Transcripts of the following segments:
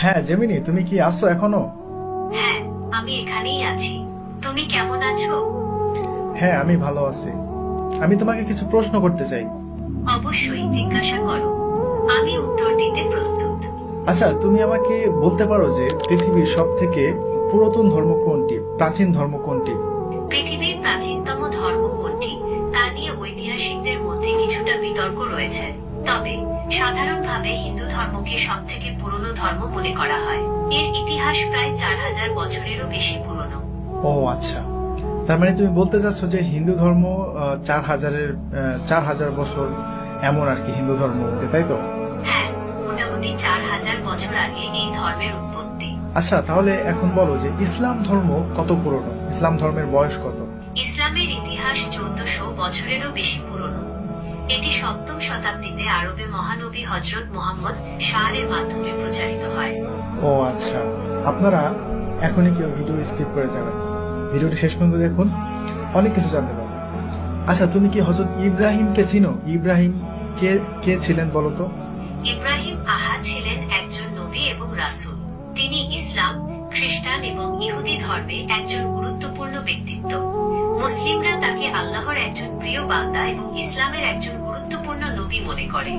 হ্যাঁ জেমিনি তুমি কি আসো এখনও? হ্যাঁ আমি এখানেই আছি। তুমি কেমন আছো? হ্যাঁ আমি ভালো আছি। আমি তোমাকে কিছু প্রশ্ন করতে চাই। অবশ্যই জিজ্ঞাসা করো। আমি উত্তর দিতে প্রস্তুত। আচ্ছা তুমি আমাকে বলতে পারো যে পৃথিবীর সব থেকে পুরাতন ধর্ম কোনটি প্রাচীন ধর্ম কোনটি? পৃথিবীর প্রাচীনতম ধর্ম কোনটি তা নিয়ে ঐতিহাসিকদের মধ্যে কিছুটা বিতর্ক রয়েছে। তবে সাধারণভাবে হিন্দু ধর্মকে সব থেকে পুরনো ধর্ম মনে করা হয়। এর ইতিহাস প্রায় চার হাজার বছরেরও বেশি পুরনো। ও আচ্ছা। তার মানে তুমি বলতে চাচ্ছ যে হিন্দু ধর্ম চার হাজারের চার হাজার বছর এমন আর কি হিন্দু ধর্ম তাই তো? হ্যাঁ মোটামুটি চার হাজার বছর আগে এই ধর্মের উৎপত্তি। আচ্ছা তাহলে এখন বলো যে ইসলাম ধর্ম কত পুরনো? ইসলাম ধর্মের বয়স কত? ইসলামের ইতিহাস চৌদ্দশো বছরেরও বেশি পুরনো। এটি সপ্তম শতাব্দীতে আরবে মহানবী হজরত মোহাম্মদ শাহের মাধ্যমে প্রচারিত হয়। ও আচ্ছা। আপনারা এখনই কেউ ভিডিও স্কিপ করে যাবেন। ভিডিওটি শেষ পর্যন্ত দেখুন। অনেক কিছু জানতে পারবেন। আচ্ছা তুমি কি হজরত ইব্রাহিমকে চিনো? ইব্রাহিম কে কে ছিলেন বলো তো? ইব্রাহিম আহা ছিলেন একজন নবী এবং রাসূল। তিনি ইসলাম খ্রিস্টান এবং ইহুদি ধর্মে একজন গুরুত্বপূর্ণ ব্যক্তিত্ব। মুসলিমরা তাকে আল্লাহর একজন প্রিয় বান্দা এবং ইসলামের একজন মনে করে।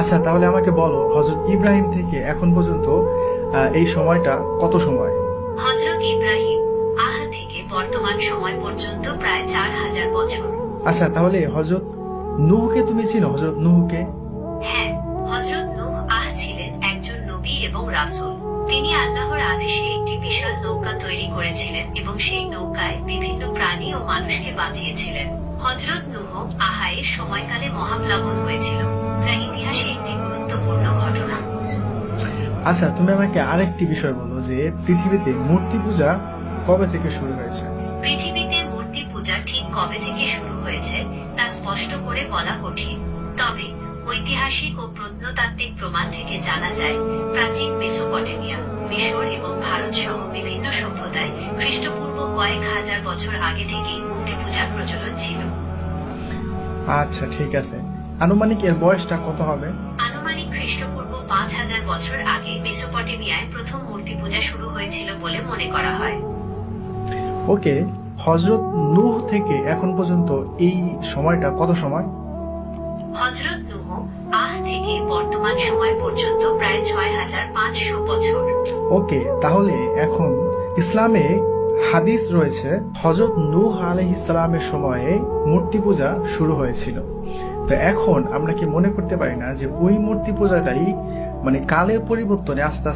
আচ্ছা তাহলে আমাকে বলো হজরত ইব্রাহিম থেকে এখন পর্যন্ত এই সময়টা কত সময়? হজরত ইব্রাহিম আহ থেকে বর্তমান সময় পর্যন্ত প্রায় চার হাজার বছর। আচ্ছা তাহলে হজরত নুহকে তুমি চিনো? হজরত নুহকে? হ্যাঁ হজরত নূহ আহ ছিলেন একজন নবী এবং রাসূল। তিনি আল্লাহর আদেশে একটি বিশাল নৌকা তৈরি করেছিলেন এবং সেই নৌকায় বিভিন্ন প্রাণী ও মানুষকে বাঁচিয়েছিলেন। হজরত নূহ আহায়ের সময়কালে মহাপ্লাবন হয়েছিল যা ইতিহাসে একটি গুরুত্বপূর্ণ ঘটনা। আচ্ছা তুমি আমাকে আরেকটি বিষয় বলো যে পৃথিবীতে মূর্তি পূজা কবে থেকে শুরু হয়েছে? পৃথিবীতে মূর্তি পূজা ঠিক কবে থেকে শুরু হয়েছে তা স্পষ্ট করে বলা কঠিন। তবে ঐতিহাসিক ও প্রত্নতাত্ত্বিক প্রমাণ থেকে জানা যায় প্রাচীন মেসোপটেমিয়া মিশর এবং ভারত সহ বিভিন্ন সভ্যতায় কয়েক হাজার বছর আগে থেকেই মূর্তি পূজার প্রচলন ছিল। আচ্ছা ঠিক আছে। আনুমানিক এর বয়সটা কত হবে? আনুমানিক খ্রিস্টপূর্ব পাঁচ হাজার বছর আগে মেসোপটেমিয়ায় প্রথম মূর্তি পূজা শুরু হয়েছিল বলে মনে করা হয়। ওকে হজরত নূহ থেকে এখন পর্যন্ত এই সময়টা কত সময়? হজরত নুহ আহ থেকে বর্তমান সময় পর্যন্ত প্রায় ছয় হাজার পাঁচশো বছর। ওকে তাহলে এখন ইসলামে হাদিস রয়েছে হজরত নূহ আলহিসালামের সময়ে মূর্তি পূজা শুরু হয়েছিল। তো এখন আমরা কি মনে করতে পারি না যে ওই মূর্তি পূজাটাই মানে কালের পরিবর্তনে আস্তে আস্তে